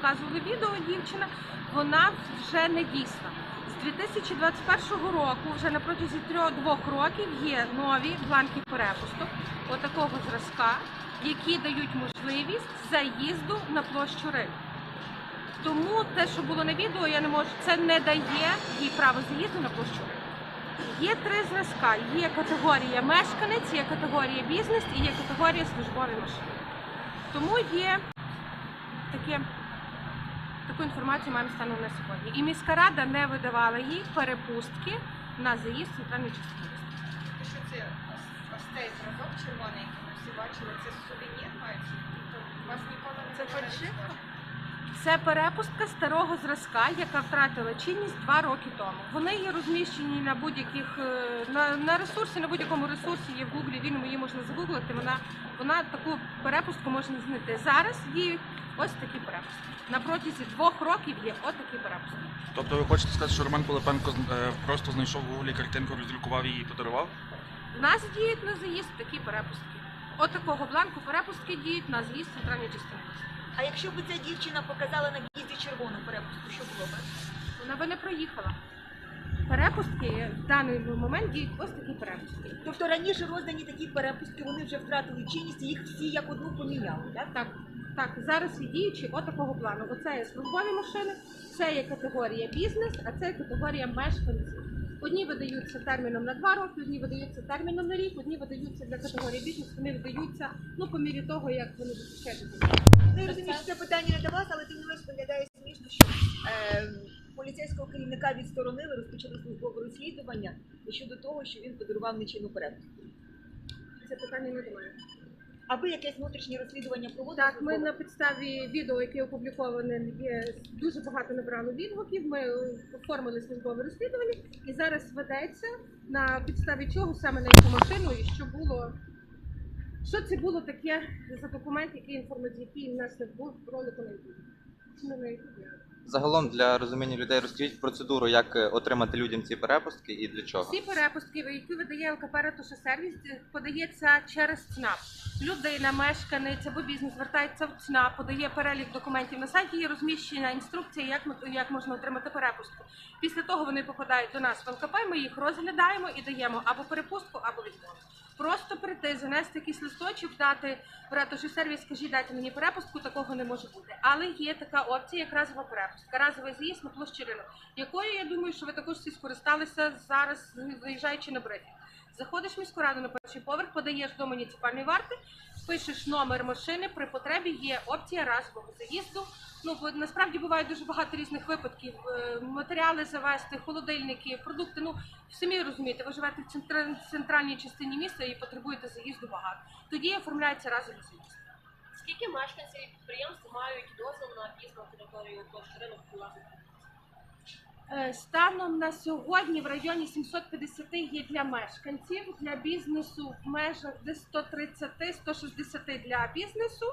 показували відео, дівчина, вона вже не дійсна. З 2021 року, вже на протязі трьох-двох років, є нові бланки перепусток отакого зразка, які дають можливість заїзду на площу ринку. Тому те, що було на відео, я не можу, це не дає їй право заїзду на площу. Є три зразка: є категорія мешканець, є категорія бізнес і є категорія службові машини. Тому є таке, таку інформацію маємо станом на сьогодні. І міська рада не видавала їй перепустки на заїзд в частину. міста. Що це ось- цей зразок червоний, який ми всі бачили, це сувенір мається? Тобто у вас ніколи не Це фальшивка? Це перепустка старого зразка, яка втратила чинність два роки тому. Вони є розміщені на будь-яких е, на, на ресурсі, на будь-якому ресурсі є в Гуглі. Він її можна загуглити. Вона вона таку перепустку можна знайти. Зараз діють ось такі перепустки. На протязі двох років є ось такі перепустки. Тобто ви хочете сказати, що Роман Пилипенко е, просто знайшов в гуглі картинку, роздрукував її і подарував? У нас діють на заїзд такі перепустки. От такого бланку перепустки діють на заїзд центральної частини. А якщо б ця дівчина показала на в'їзді червону перепустку, що було б? Вона би не проїхала. Перепустки в даний момент діють ось такі перепустки. Тобто раніше роздані такі перепустки, вони вже втратили чинність і їх всі як одну поміняли, так? Так, так, зараз діючі отакого плану. Оце є службові машини, це є категорія бізнес, а це є категорія мешканців. Одні видаються терміном на два роки, одні видаються терміном на рік, одні видаються для категорії бізнес, вони видаються ну по мірі того, як вони захищають. Ну, я розумію, що це питання не до вас, але тим не менш виглядає е, поліцейського керівника відсторонили, розпочали службове розслідування щодо того, що він подарував нечинну перепустку. Це питання не до мене. Аби якесь внутрішнє розслідування проводили? Так, ми на підставі відео, яке опубліковане, є дуже багато набрало відгуків. Ми оформили службове розслідування і зараз ведеться на підставі чого саме на яку машину і що було. Що це було таке за документ, який інформаційний, який у нас не був в ролику на YouTube? Не на YouTube? Загалом для розуміння людей розкажіть процедуру, як е, отримати людям ці перепустки і для чого. Всі перепустки, які видає ЛКП «Ратуша-сервіс», подається через ЦНАП. Людина, мешканець або бізнес звертається в ЦНАП, подає перелік документів. На сайті є розміщена інструкція, як, як можна отримати перепустку. Після того вони попадають до нас в ЛКП, ми їх розглядаємо і даємо або перепустку, або відмову. Просто прийти, занести якийсь листочок, дати в ратуші сервіс, скажіть, дайте мені перепустку, такого не може бути. Але є така опція, як разова перепустка, разовий заїзд на площі ринок, якою я думаю, що ви також всі скористалися зараз, заїжджаючи на брифінг. Заходиш в міську раду на перший поверх, подаєш до муніципальної варти, пишеш номер машини. При потребі є опція разового заїзду. Ну насправді буває дуже багато різних випадків. Е, Матеріали завести, холодильники, продукти. Ну самі розумієте, ви живете в центральній частині міста і потребуєте заїзду багато. Тоді оформляється разовий заїзд. Скільки мешканців і підприємств мають дозвіл на в'їзд на територію площі ринок власне? Е, Станом на сьогодні в районі 750 є для мешканців, для бізнесу в межах десь 130-160 для бізнесу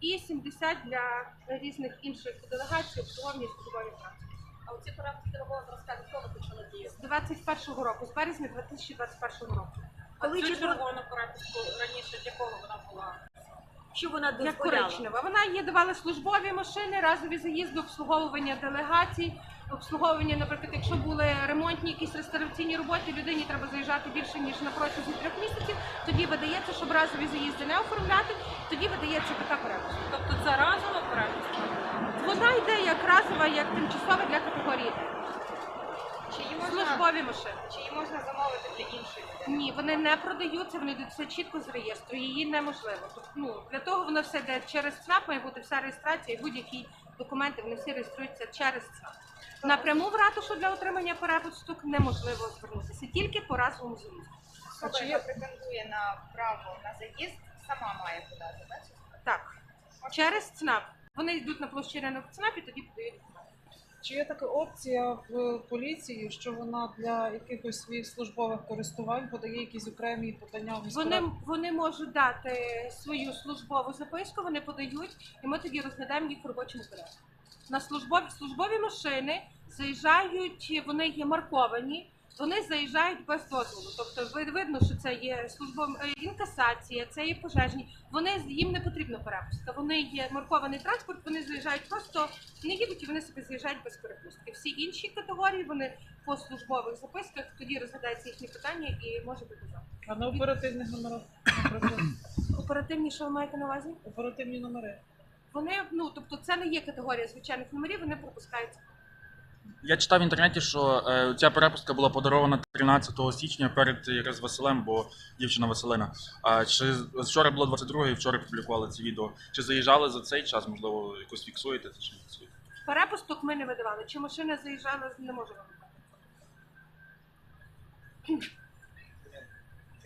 і 70 для різних інших делегацій, обслуговування і службові праці. А оці перепустки нового зразка від кого почали діяти? З 21 року, з березня 2021 року. А Коли цю чи червону перепустку раніше для кого вона була? Що вона дозволяла? коричнева. Вона є давала службові машини, разові заїзди, обслуговування делегацій, обслуговування, наприклад, якщо були ремонтні якісь реставраційні роботи, людині треба заїжджати більше ніж на протязі трьох місяців. Тоді видається, щоб разові заїзди не оформляти. Тоді видається така перепустка. Тобто це разова перепустка? Вона йде як разова, як тимчасова для категорії Чи її можна, службові машини. чи її можна замовити для іншої? Ні, вони не продаються, вони йдуть все чітко з реєстру. Її неможливо. Тобто, ну для того воно все йде через ЦНАП, має бути вся реєстрація, і будь-які документи вони всі реєструються через ЦНАП. Напряму в ратушу для отримання перепусток неможливо звернутися тільки по разовому заїзду. Особа, яка претендує на право на заїзд, сама має подати, так? Так, через ЦНАП. Вони йдуть на площі ринок ЦНАП і тоді подають. Чи є така опція в поліції, що вона для якихось своїх службових користувань подає якісь окремі подання в міську Вони, раду? вони можуть дати свою службову записку, вони подають, і ми тоді розглядаємо їх в робочому порядку. На службові, службові машини заїжджають, вони є марковані. Вони заїжджають без дозволу. Тобто ви- видно, що це є службова е, інкасація, це є пожежні. Вони їм не потрібна перепустка. Вони є маркований транспорт, вони заїжджають просто не їдуть і вони собі заїжджають без перепустки. Всі інші категорії вони по службових записках тоді розглядається їхні питання і може бути завтра. А на оперативних номерах, Оперативні, що ви маєте на увазі? оперативні номери. Вони ну тобто це не є категорія звичайних номерів, вони пропускаються. Я читав в інтернеті, що е, ця перепустка була подарована 13 січня перед якраз Василем, бо дівчина Василина. А чи вчора було 22 і вчора публікували це відео? Чи заїжджали за цей час? Можливо, якось фіксуєте це чи не фіксуєте? Перепусток ми не видавали. Чи машина заїжджала, не можу вам сказати.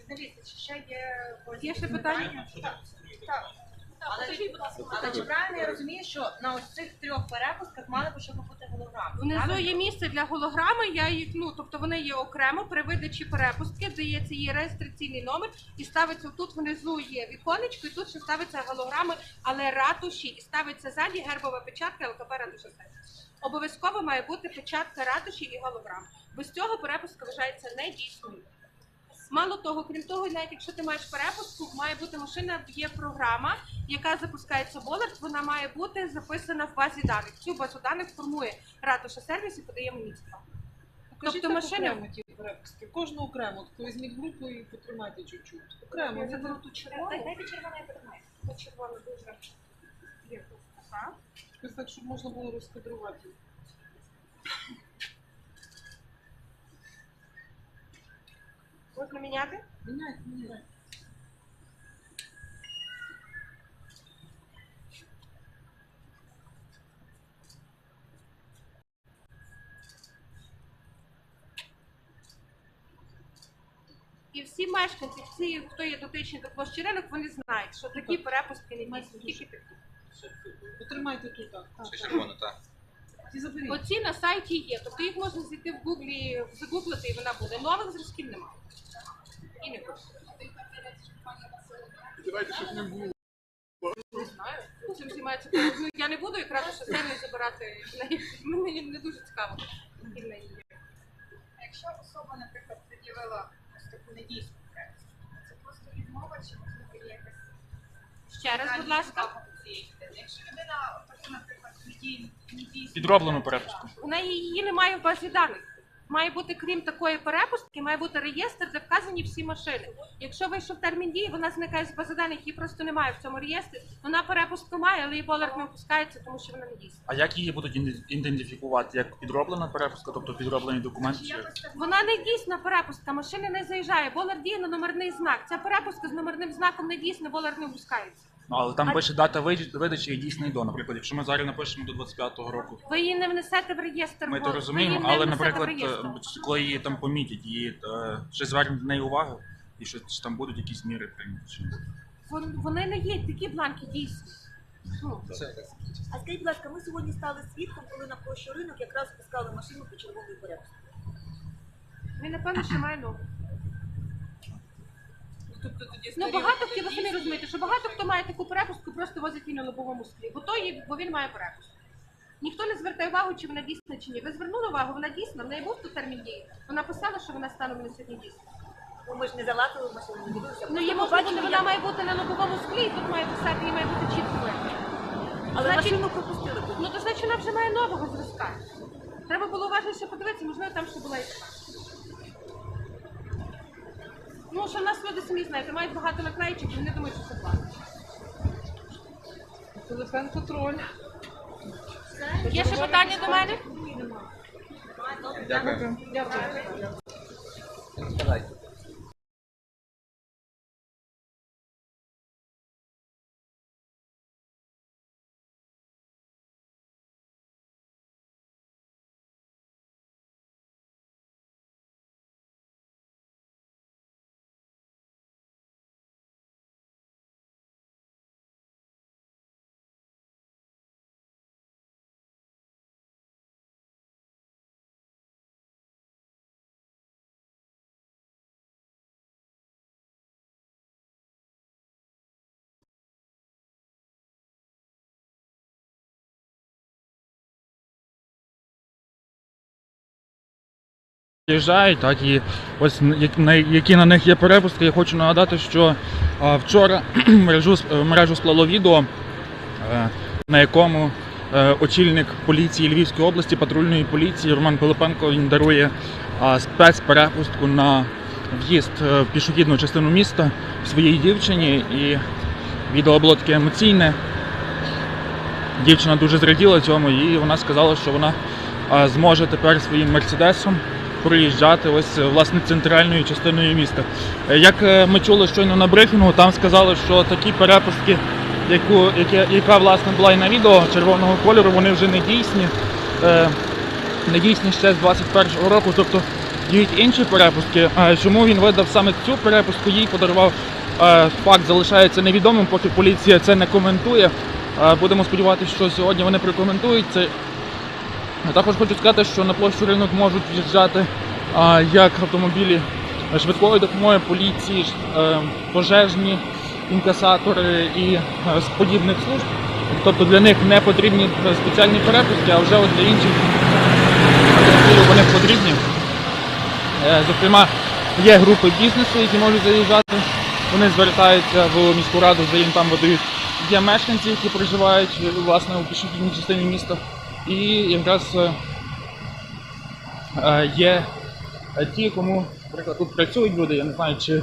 Дивіться, чи ще є Є ще питання? Так, так. Але, але чи правильно я розумію, що на ось цих трьох перепусках мали б щоб бути голограми? Внизу є місце для голограми. Я їх ну тобто вони є окремо при видачі перепустки. Здається, є реєстраційний номер і ставиться тут. Внизу є віконечко, і тут ще ставиться голограми, але ратуші і ставиться ззаді гербова печатка ЛКП ратуша сервіс. Обов'язково має бути печатка ратуші і голограм. Без цього перепустка вважається недійсною. Мало того, крім того, навіть якщо ти маєш перепустку, має бути машина, є програма, яка запускається Болард, вона має бути записана в базі даних. Цю базу даних формує ратуша сервіс і подає. Покажіть Тобто окремо ті перепустки. Кожну окремо. Таку візьміть групу і потримайте чуть-чуть. Окремо. Я не заберу так. ту червону. Дайте червону, я потримаю. Ту червону дуже. тут. Якось так, щоб можна було розкадрувати. Можна міняти? Міняйте, міняйте. І всі мешканці, всі, хто є дотичні до площі ринок, вони знають, що такі перепустки не дійсні. Тільки такі. Потримайте тут так. так. червоно, так. Оці на сайті є. Тобто їх можна зайти в гуглі, загуглити, і вона буде. Нових зразків немає. І не буде. Не знаю. Цим займається. Ну, я не буду якраз що сильно забирати. Мені не дуже цікаво. які в неї є. Якщо особа, наприклад, пред'явила ось таку недійсну це просто відмова чи можливо є якась Ще раз, будь ласка. Якщо людина таку, наприклад, Підроблену перепустку. У неї її немає в базі даних. Має бути, крім такої перепустки, має бути реєстр, де вказані всі машини. Якщо вийшов термін дії, вона зникає з бази даних, її просто немає в цьому реєстрі. Вона перепустку має, але її болер не опускається, тому що вона не дійсна. А як її будуть ідентифікувати? Як підроблена перепустка, тобто підроблені документи? Чи... Вона не дійсна перепустка, машина не заїжджає. Болер діє на номерний знак. Ця перепустка з номерним знаком не дійсна, болер не опускається. Ну, але там пише дата видачі- видачі і дійсний до. Наприклад, якщо ми зараз напишемо до 25-го року, Ви її не внесете в реєстр. ми бо- то ви розуміємо, її не але, внесете в наприклад, реєстр. е, коли її там помітять, її е, ще звернуть до неї увагу, і що чи там будуть якісь міри прийняті. чи ні? Вон- Вони не є такі бланки дійсні. Ну, А скажіть, будь ласка, ми сьогодні стали свідком, коли на площу ринок якраз пускали машину по червоної перепустці. він напевно ще має нову. Тобто тоді Ну багато хто ви самі розумієте, що багато хто має таку перепустку, просто возить її на лобовому склі, бо то є, бо він має перепустку. Ніхто не звертає увагу, чи вона дійсна чи ні. Ви звернули увагу, вона дійсна, в неї був тут термін дії. Вона писала, що вона станом на сьогодні дійсна. Ну ми ж не залатили машину, не дивилися. Ну її можна вона має бути на лобовому склі, і тут має писати, її має бути чітко видно. Але Значить- машину пропустили. Ну то значить вона вже має нового зразка. Треба було уважніше подивитися, можливо, там ще була і така. Ну, що в нас люди самі знаєте, мають багато наклеїчок, і вони думають, що це класно. Телефон контроль. Є ще питання до мене? Дякую. Дякую. Приїжджають, так і ось які на них є перепустки. Я хочу нагадати, що вчора мережу е, мережу сплало відео, е, на якому е, очільник поліції Львівської області, патрульної поліції Роман Пилипенко він дарує спецперепустку на в'їзд в пішохідну частину міста своїй дівчині. І відео було таке емоційне. Дівчина дуже зраділа цьому, і вона сказала, що вона зможе тепер своїм мерседесом проїжджати ось е, власне центральною частиною міста. Е, Як е, ми чули щойно на брифінгу, там сказали, що такі перепустки, яку, яке- яка власне була і на відео червоного кольору, вони вже не дійсні. Не дійсні ще з 21-го року, тобто діють інші перепустки. Чому він видав саме цю перепустку, їй подарував факт залишається невідомим, поки поліція це не коментує. Будемо сподіватися, що сьогодні вони прокоментують це. Також хочу сказати, що на площу ринок можуть в'їжджати як автомобілі швидкої допомоги, поліції, е, пожежні інкасатори і е, подібних служб. Тобто для них не потрібні спеціальні перепустки, а вже для інших автомобілів вони потрібні. Е, Зокрема, є групи бізнесу, які можуть заїжджати. Вони звертаються в міську раду, де їм там видають. Є мешканці, які проживають власне у пішохідній частині міста. І якраз е, є ті, кому, наприклад, тут працюють люди, я не знаю, чи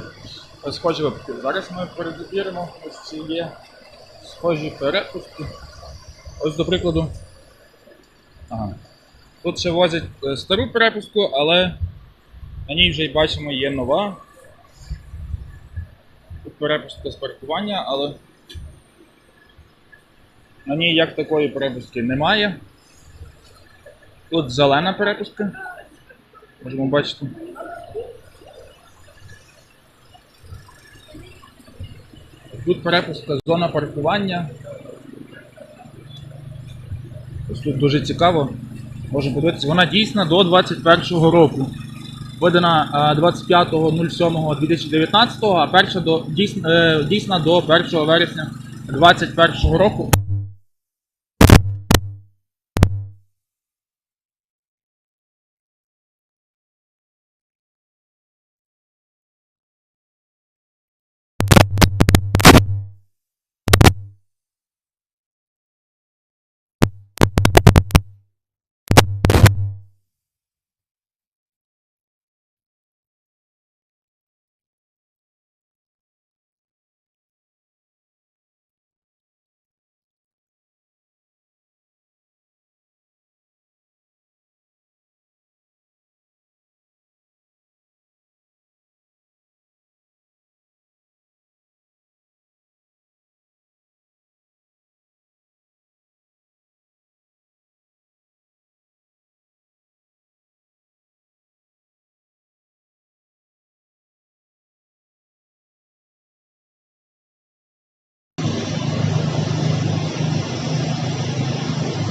схожі випадки. Зараз ми перевіримо, ось ці є схожі перепустки. Ось, до прикладу, ага. тут ще возять е, стару перепустку, але на ній вже бачимо є нова. Тут перепустка з паркування, але на ній як такої перепустки немає. Тут зелена перепустка. Можемо бачити. Тут перепустка зона паркування. Ось тут дуже цікаво. Можемо подивитися, вона дійсна до 2021 року. Видана 25.07.2019, а перша до, дійсна, е, дійсна до 1 вересня 2021 року.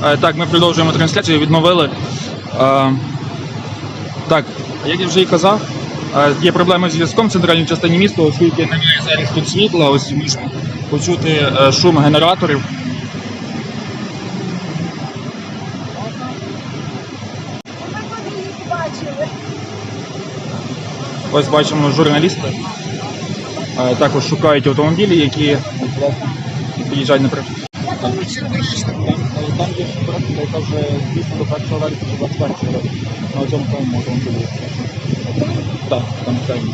Так, ми продовжуємо трансляцію, відновили. Е, Так, як я вже і казав, е, є проблеми з зв'язком в центральній частині міста, оскільки немає зараз тут світла, ось можна почути е, шум генераторів. Ось бачимо журналісти. е, Також шукають автомобілі, які власне, під'їжджають на є практика, яка вже дійсно до 1 вересня 21 року. На цьому тому можемо подивитися. Так, там крайні.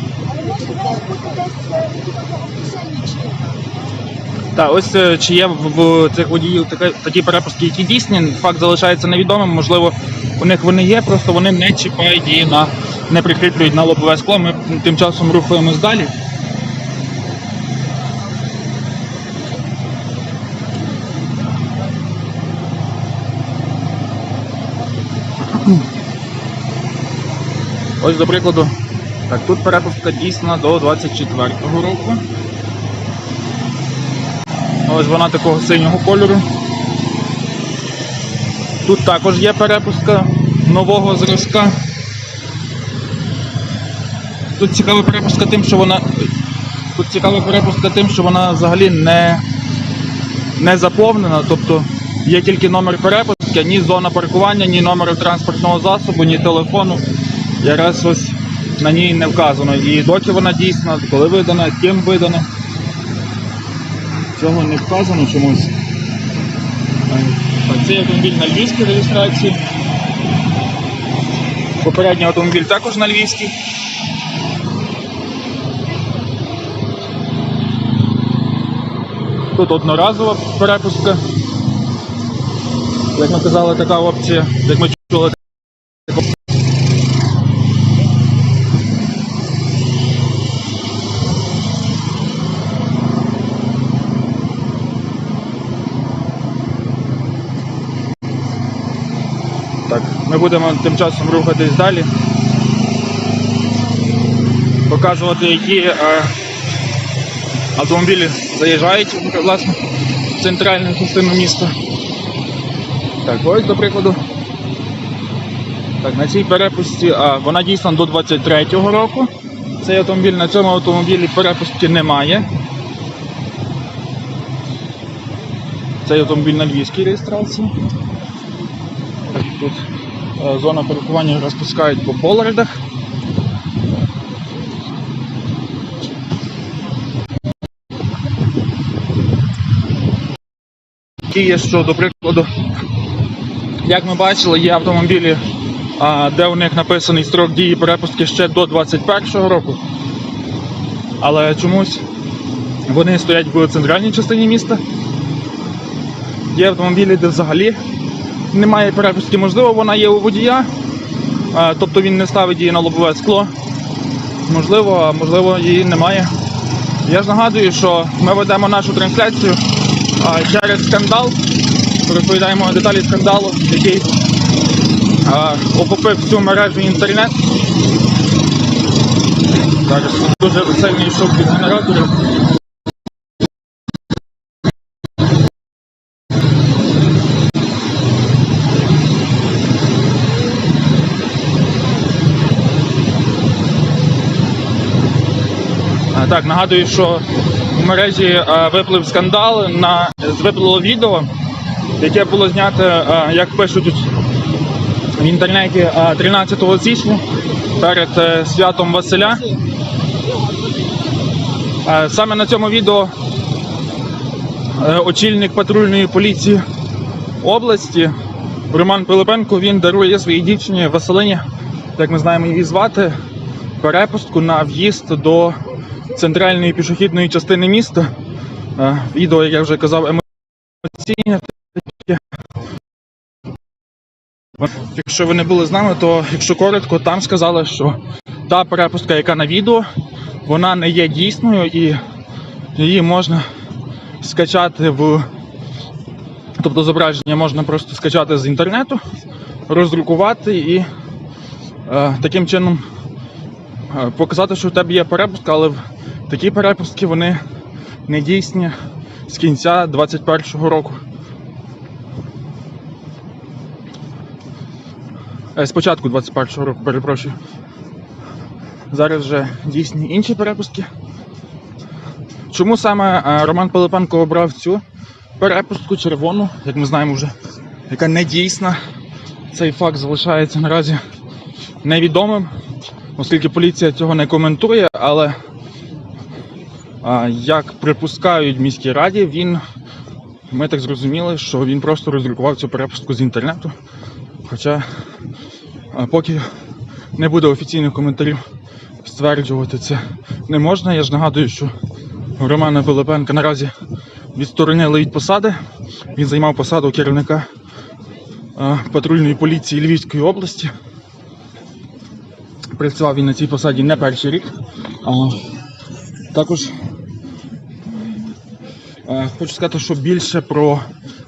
Так, ось е, чи є в, в цих водіїв такі, такі перепустки, які дійсні, факт залишається невідомим. Можливо, у них вони є, просто вони не чіпають її на не прикріплюють на лобове скло. Ми тим часом рухаємось далі. Ось до прикладу, так, тут перепустка дійсна до 24-го року. Ось вона такого синього кольору. Тут також є перепустка нового зразка. Тут цікава перепустка тим, що вона. Тут цікава перепустка тим, що вона взагалі не, не заповнена, тобто є тільки номер перепустки, ні зона паркування, ні номер транспортного засобу, ні телефону. якраз ось на ній не вказано. І доки вона дійсна, коли видана, ким видана. Цього не вказано чомусь. Е, Так, цей автомобіль на львівській реєстрації. Попередній автомобіль також на львівській. Тут одноразова перепустка. Як ми казали, така опція, як ми чули. Так, ми будемо тим часом рухатись далі. Показувати, які е, автомобілі заїжджають власне, в центральну частину міста. Так, ось до прикладу. Так, на цій перепусті, а вона дійсна до 23-го року. Цей автомобіль на цьому автомобілі перепустки немає. Цей автомобіль на львівській реєстрації. Тут е, зона паркування розпускають по полардах. Є, що, до прикладу, як ми бачили, є автомобілі, де у них написаний строк дії перепустки ще до 21-го року. Але чомусь вони стоять в центральній частині міста. Є автомобілі, де взагалі немає перепустки, можливо, вона є у водія, тобто він не ставить її на лобове скло. Можливо, а можливо, її немає. Я ж нагадую, що ми ведемо нашу трансляцію через скандал. Розповідаємо деталі скандалу, який а, охопив всю мережу інтернет. Зараз дуже сильний шок від генераторів. Так, нагадую, що в мережі виплив скандал на виплило відео, яке було знято, е, як пишуть в інтернеті е, 13 січня перед е, святом Василя. Е, Саме на цьому відео е, очільник патрульної поліції області Роман Пилипенко він дарує своїй дівчині Василині, як ми знаємо її звати, перепустку на в'їзд до центральної пішохідної частини міста. Е, Відео, як я вже казав, емоційне. Якщо ви не були з нами, то якщо коротко, там сказали, що та перепустка, яка на відео, вона не є дійсною і її можна скачати в. Тобто зображення можна просто скачати з інтернету, роздрукувати і е, таким чином е, показати, що в тебе є перепустка, але в- такі перепустки вони не дійсні з кінця 21-го року. Е, З початку 21-го року, перепрошую. Зараз вже дійсні інші перепустки. Чому саме е, Роман Пилипенко обрав цю перепустку червону, як ми знаємо вже, яка не дійсна. Цей факт залишається наразі невідомим, оскільки поліція цього не коментує, але як припускають міській раді, він, ми так зрозуміли, що він просто роздрукував цю перепустку з інтернету. Хоча поки не буде офіційних коментарів, стверджувати це не можна. Я ж нагадую, що Романа Пилипенка наразі відсторонили від посади. Він займав посаду керівника патрульної поліції Львівської області. Працював він на цій посаді не перший рік. А, також хочу сказати, що більше про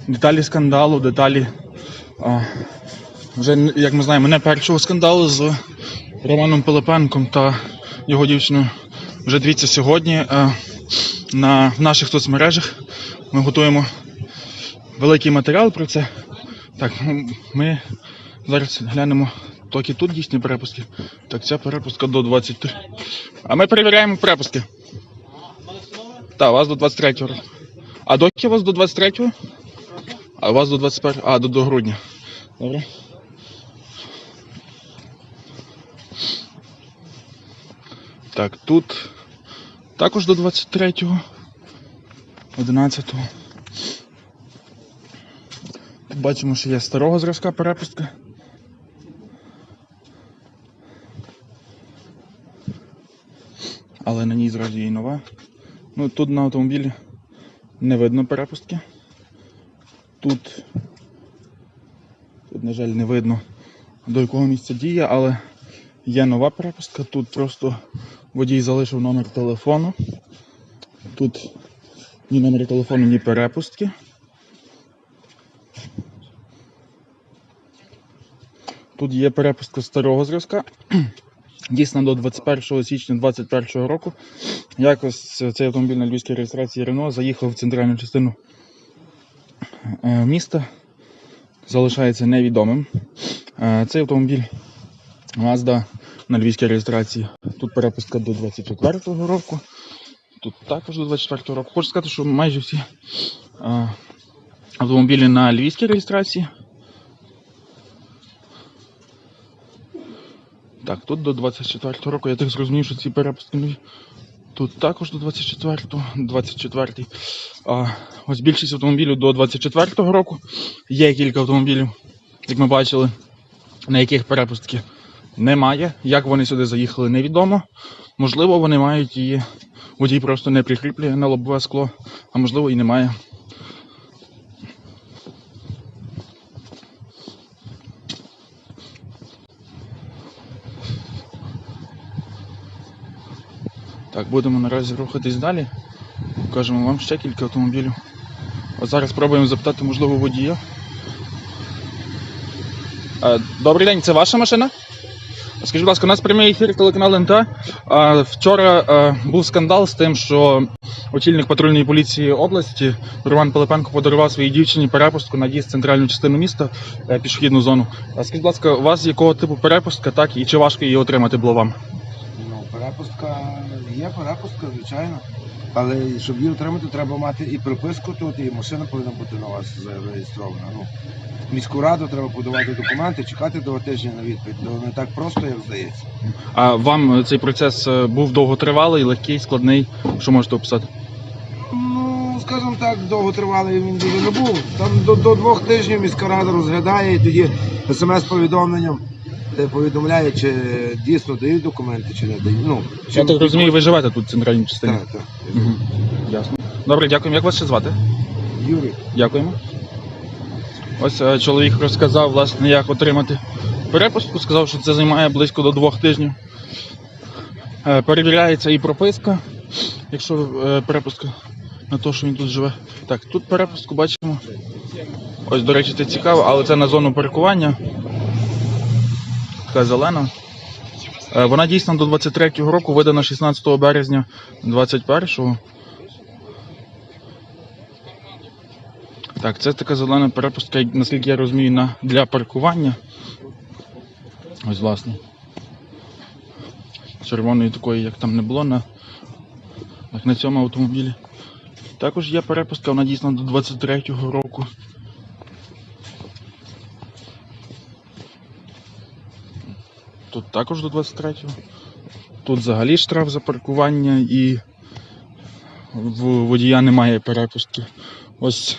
деталі скандалу, деталі вже, як ми знаємо, не першого скандалу з Романом Пилипенком та його дівчиною. Вже дивіться сьогодні е, на в наших соцмережах. Ми готуємо великий матеріал про це. Так, ми зараз глянемо тільки тут дійсні перепуски. Так, ця перепустка до 23. А ми перевіряємо перепуски. Так, у вас до 23 року. А доки у вас до 23-го? А у вас до 21 А, до, до грудня. Добре. Так, тут також до 23-го. 11-го. Бачимо, що є старого зразка перепустка. Але на ній зразу є нова. Ну, тут на автомобілі не видно перепустки. Тут, тут, на жаль, не видно до якого місця діє, але є нова перепустка. Тут просто водій залишив номер телефону. Тут ні номер телефону, ні перепустки. Тут є перепустка старого зразка. Дійсно до 21 січня 2021 року. Якось цей автомобіль на львівській реєстрації Рено заїхав в центральну частину е, міста. Залишається невідомим. Е, Цей автомобіль Mazda на львівській реєстрації. Тут перепустка до 24-го року. Тут також до 24-го року. Хочу сказати, що майже всі е, автомобілі на львівській реєстрації. Так, тут до 24-го року. Я так зрозумів, що ці перепустки нові. Тут також до 24-го, 24-й. А, ось більшість автомобілів до 24-го року. Є кілька автомобілів, як ми бачили, на яких перепустки немає. Як вони сюди заїхали, невідомо. Можливо, вони мають її. Водій просто не прикріплює на лобове скло, а можливо і немає. Так, будемо наразі рухатись далі. Покажемо вам ще кілька автомобілів. От зараз спробуємо запитати, можливо, водія. Е, Добрий день, це ваша машина? Скажіть, будь ласка, у нас прямий ефір телеканал НТ. Вчора е, був скандал з тим, що очільник патрульної поліції області Роман Пилипенко подарував своїй дівчині перепустку на в центральну частину міста е, пішохідну зону. Скажіть, будь ласка, у вас якого типу перепустка, так, і чи важко її отримати було вам? Ну, перепустка є перепустка, звичайно. Але щоб її отримати, треба мати і приписку тут, і машина повинна бути на вас зареєстрована. Ну, в міську раду треба подавати документи, чекати два тижні на відповідь. То не так просто, як здається. А вам е, цей процес е, був довготривалий, легкий, складний? Що можете описати? Ну, скажімо так, довготривалий він дуже не був. Там до, до двох тижнів міська рада розглядає і тоді смс-повідомленням повідомляє, чи дійсно дають документи, чи не дають. Ну, чи Я так розумію, ви живете тут в центральній частині. Так, так. Угу. Ясно. Добре, дякуємо. Як вас ще звати? Юрій. Дякуємо. Ось е, чоловік розказав, власне, як отримати перепустку. Сказав, що це займає близько до двох тижнів. Е, Перевіряється і прописка, якщо е, перепустка на те, що він тут живе. Так, тут перепустку бачимо. Ось, до речі, це цікаво, але це на зону паркування. Така зелена. Е, Вона дійсно до 23-го року видана 16 березня 21-го. Так, це така зелена перепустка, наскільки я розумію, для паркування. Ось власне. Червоної такої, як там не було на, як на цьому автомобілі. Також є перепустка, вона дійсно до 23-го року. Також до 23-го. Тут взагалі штраф за паркування і в водія немає перепустки. Ось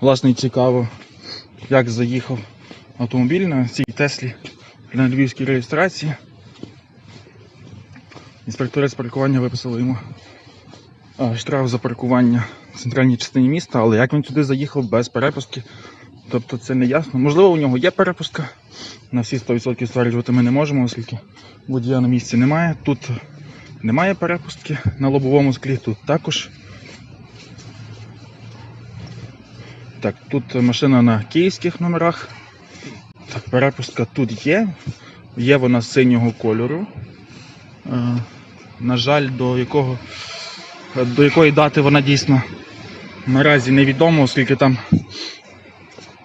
Власне, цікаво, як заїхав автомобіль на цій Теслі на львівській реєстрації. Інспектори з паркування виписали йому штраф за паркування в центральній частині міста, але як він сюди заїхав без перепустки, тобто це не ясно. Можливо, у нього є перепустка. На всі 100% стверджувати ми не можемо, оскільки водія на місці немає. Тут немає перепустки на лобовому склі, тут також. Так, тут машина на київських номерах. Так, перепустка тут є. Є вона синього кольору. Е, на жаль, до якого до якої дати вона дійсно наразі невідомо, оскільки там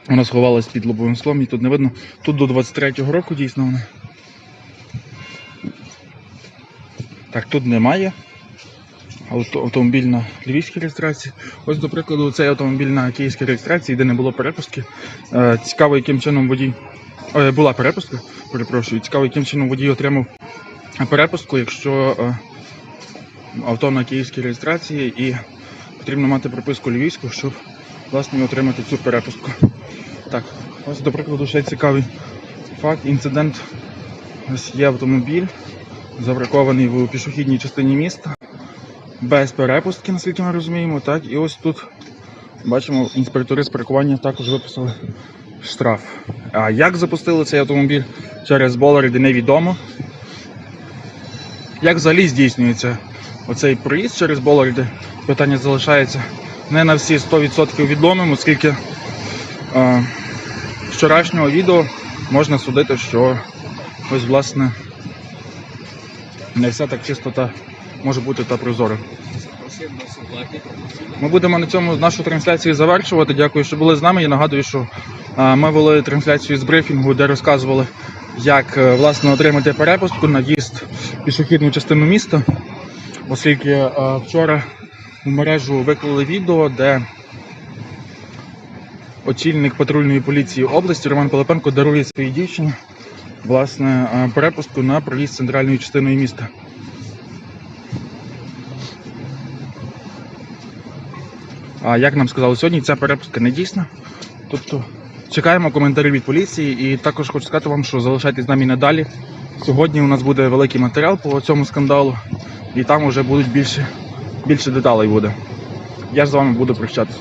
вона сховалась під лобовим склом і тут не видно. Тут до 23-го року дійсно вона. Так, тут немає. Автомобіль на львівській реєстрації. Ось, до прикладу, цей автомобіль на київській реєстрації, де не було перепустки. Е, Цікаво, яким чином водій. е, Була перепустка, перепрошую. Цікаво, яким чином водій отримав перепустку, якщо е, авто на київській реєстрації і потрібно мати приписку львівську, щоб власне отримати цю перепустку. Так, ось до прикладу ще цікавий факт. Інцидент. Ось є автомобіль, забракований в пішохідній частині міста, без перепустки, наскільки ми розуміємо. Так, і ось тут бачимо, інспектори з паркування також виписали штраф. А як запустили цей автомобіль через болариди, невідомо. Як взагалі здійснюється оцей проїзд через болариди? Питання залишається не на всі 100% відомим, оскільки е, вчорашнього відео можна судити, що ось власне не все так чисто та може бути та прозоро. Ми будемо на цьому нашу трансляцію завершувати. Дякую, що були з нами. Я нагадую, що ми вели трансляцію з брифінгу, де розказували, як е, власне отримати перепустку на в'їзд в пішохідну частину міста, оскільки е, вчора у мережу виклали відео, де очільник патрульної поліції області Роман Пилипенко дарує своїй дівчині власне е, перепустку на проїзд центральною частиною міста. А як нам сказали сьогодні, ця перепустка не дійсна. Тобто чекаємо коментарі від поліції і також хочу сказати вам, що залишайтесь з нами надалі. Сьогодні у нас буде великий матеріал по цьому скандалу, і там вже будуть більше, більше деталей буде. Я ж з вами буду прощатися.